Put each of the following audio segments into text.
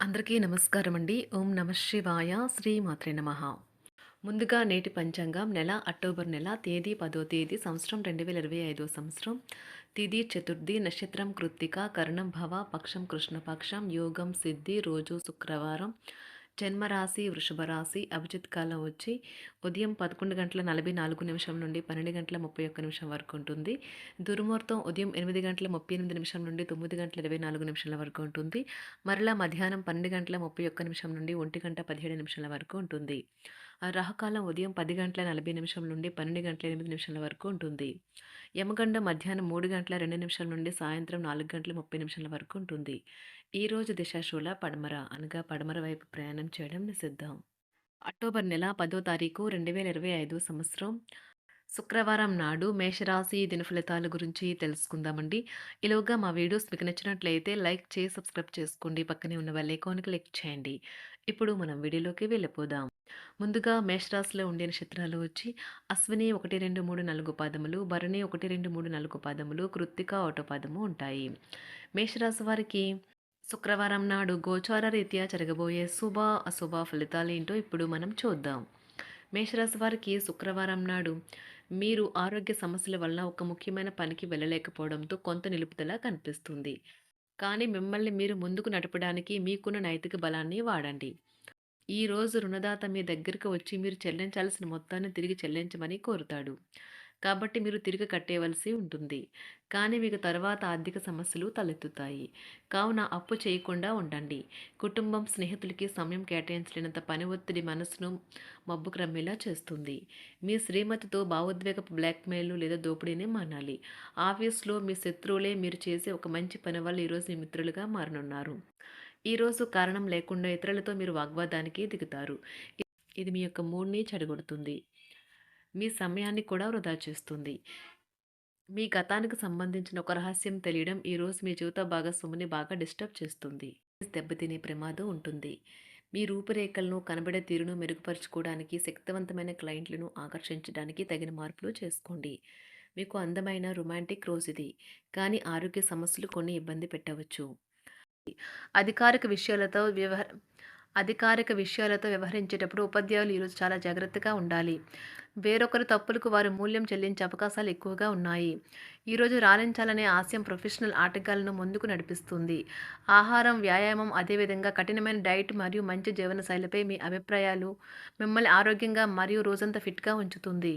అందరికీ నమస్కారం అండి. ఓం నమ శివాయ. శ్రీమాత్రే నమ. ముందుగా నేటి పంచాంగం నెల అక్టోబర్ నెల తేదీ పదో తేదీ సంవత్సరం రెండు వేల ఇరవై ఐదో సంవత్సరం. తిది చతుర్థి నక్షత్రం కృత్తిక కర్ణం భవ పక్షం కృష్ణపక్షం యోగం సిద్ధి రోజు శుక్రవారం. జన్మరాశి వృషభ రాశి అభిజిత్ కాలం వచ్చి ఉదయం పదకొండు గంటల నలభై నాలుగు నిమిషం నుండి పన్నెండు గంటల ముప్పై ఒక్క నిమిషం వరకు ఉంటుంది. దుర్ముహూర్తం ఉదయం ఎనిమిది గంటల ముప్పై ఎనిమిది నిమిషం నుండి తొమ్మిది గంటల ఇరవై నాలుగు నిమిషాల వరకు ఉంటుంది. మరలా మధ్యాహ్నం పన్నెండు గంటల ముప్పై ఒక్క నిమిషం నుండి ఒంటి గంట పదిహేడు నిమిషాల వరకు ఉంటుంది. రాహకాలం ఉదయం పది గంటల నలభై నిమిషం నుండి పన్నెండు గంటల ఎనిమిది నిమిషాల వరకు ఉంటుంది. యమగండ మధ్యాహ్నం మూడు గంటల రెండు నిమిషాల నుండి సాయంత్రం నాలుగు గంటల ముప్పై నిమిషాల వరకు ఉంటుంది. ఈరోజు దిశాశూల పడమర అనగా పడమర వైపు ప్రయాణం చేయడం నిషిద్ధం. అక్టోబర్ నెల పదో తారీఖు రెండు వేల ఇరవై ఐదు సంవత్సరం. శుక్రవారం నాడు మేషరాశి దిన ఫలితాల గురించి తెలుసుకుందామండి. ఈలోగా మా వీడియోస్ మీకు నచ్చినట్లయితే లైక్ చేసి సబ్స్క్రైబ్ చేసుకోండి. పక్కనే ఉన్న బెల్ ఐకాన్కి క్లిక్ చేయండి. ఇప్పుడు మనం వీడియోలోకి వెళ్ళిపోదాం. ముందుగా మేషరాశిలో ఉండే నక్షత్రాలు వచ్చి అశ్విని ఒకటి రెండు మూడు నాలుగు పాదములు భరణి ఒకటి రెండు మూడు నాలుగు పాదములు కృత్తిక ఒకటో పాదము ఉంటాయి. మేషరాశి వారికి శుక్రవారం నాడు గోచార రీత్యా జరగబోయే శుభ అశుభ ఫలితాలు ఏంటో ఇప్పుడు మనం చూద్దాం. మేషరాశి వారికి శుక్రవారం నాడు మీరు ఆరోగ్య సమస్యల వల్ల ఒక ముఖ్యమైన పనికి వెళ్ళలేకపోవడంతో కొంత నిలుపుదల కనిపిస్తుంది. కానీ మిమ్మల్ని మీరు ముందుకు నడపడానికి మీకున్న నైతిక బలాన్ని వాడండి. ఈరోజు రుణదాత మీ దగ్గరకు వచ్చి మీరు చెల్లించాల్సిన మొత్తాన్ని తిరిగి చెల్లించమని కోరుతాడు. కాబట్టి మీరు తిరిగి కట్టేవలసి ఉంటుంది. కానీ మీకు తర్వాత ఆర్థిక సమస్యలు తలెత్తుతాయి. కావున అప్పు చేయకుండా ఉండండి. కుటుంబం స్నేహితులకి సమయం కేటాయించలేనంత పని ఒత్తిడి మనసును మబ్బు క్రమేలా చేస్తుంది. మీ శ్రీమతితో భావోద్వేగపు బ్లాక్మెయిల్ లేదా దోపిడీని మానాలి. ఆఫీస్లో మీ శత్రువులే మీరు చేసే ఒక మంచి పని వల్ల ఈరోజు మీ మిత్రులుగా మారనున్నారు. ఈరోజు కారణం లేకుండా ఇతరులతో మీరు వాగ్వాదానికి దిగుతారు. ఇది మీ యొక్క మూడ్ని చెడగొడుతుంది. మీ సమయాన్ని కూడా వృధా చేస్తుంది. మీ గతానికి సంబంధించిన ఒక రహస్యం తెలియడం ఈరోజు మీ జీవిత భాగస్వామిని బాగా డిస్టర్బ్ చేస్తుంది. దెబ్బతినే ప్రమాదం ఉంటుంది. మీ రూపురేఖలను కనబడే తీరును మెరుగుపరుచుకోవడానికి శక్తివంతమైన క్లయింట్లను ఆకర్షించడానికి తగిన మార్పులు చేసుకోండి. మీకు అందమైన రొమాంటిక్ రోజు ఇది. కానీ ఆరోగ్య సమస్యలు కొన్ని ఇబ్బంది పెట్టవచ్చు. అధికారిక విషయాలతో వ్యవహ అధికారిక విషయాలతో వ్యవహరించేటప్పుడు ఉపాధ్యాయులు ఈరోజు చాలా జాగ్రత్తగా ఉండాలి. వేరొకరి తప్పులకు వారు మూల్యం చెల్లించే అవకాశాలు ఎక్కువగా ఉన్నాయి. ఈరోజు రాణించాలనే ఆశయం ప్రొఫెషనల్ ఆటగాళ్ళను ముందుకు నడిపిస్తుంది. ఆహారం వ్యాయామం అదేవిధంగా కఠినమైన డైట్ మరియు మంచి జీవనశైలిపై మీ అభిప్రాయాలు మిమ్మల్ని ఆరోగ్యంగా మరియు రోజంతా ఫిట్గా ఉంచుతుంది.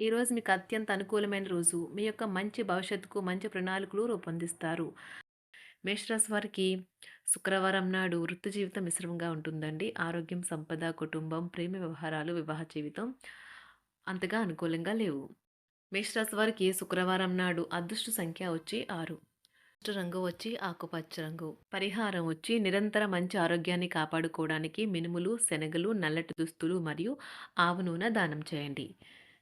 ఈరోజు మీకు అత్యంత అనుకూలమైన రోజు. మీ యొక్క మంచి భవిష్యత్తుకు మంచి ప్రణాళికలు రూపొందిస్తారు. మేషరాశి వారికి శుక్రవారం నాడు వృత్తి జీవితం మిశ్రమంగా ఉంటుందండి. ఆరోగ్యం సంపద కుటుంబం ప్రేమ వ్యవహారాలు వివాహ జీవితం అంతగా అనుకూలంగా లేవు. మేషరాశి వారికి శుక్రవారం నాడు అదృష్ట సంఖ్య వచ్చి ఆరు. రంగు వచ్చి ఆకుపచ్చ రంగు. పరిహారం వచ్చి నిరంతర మంచి ఆరోగ్యాన్ని కాపాడుకోవడానికి మినుములు శనగలు నల్లటి దుస్తులు మరియు ఆవు నూనె దానం చేయండి.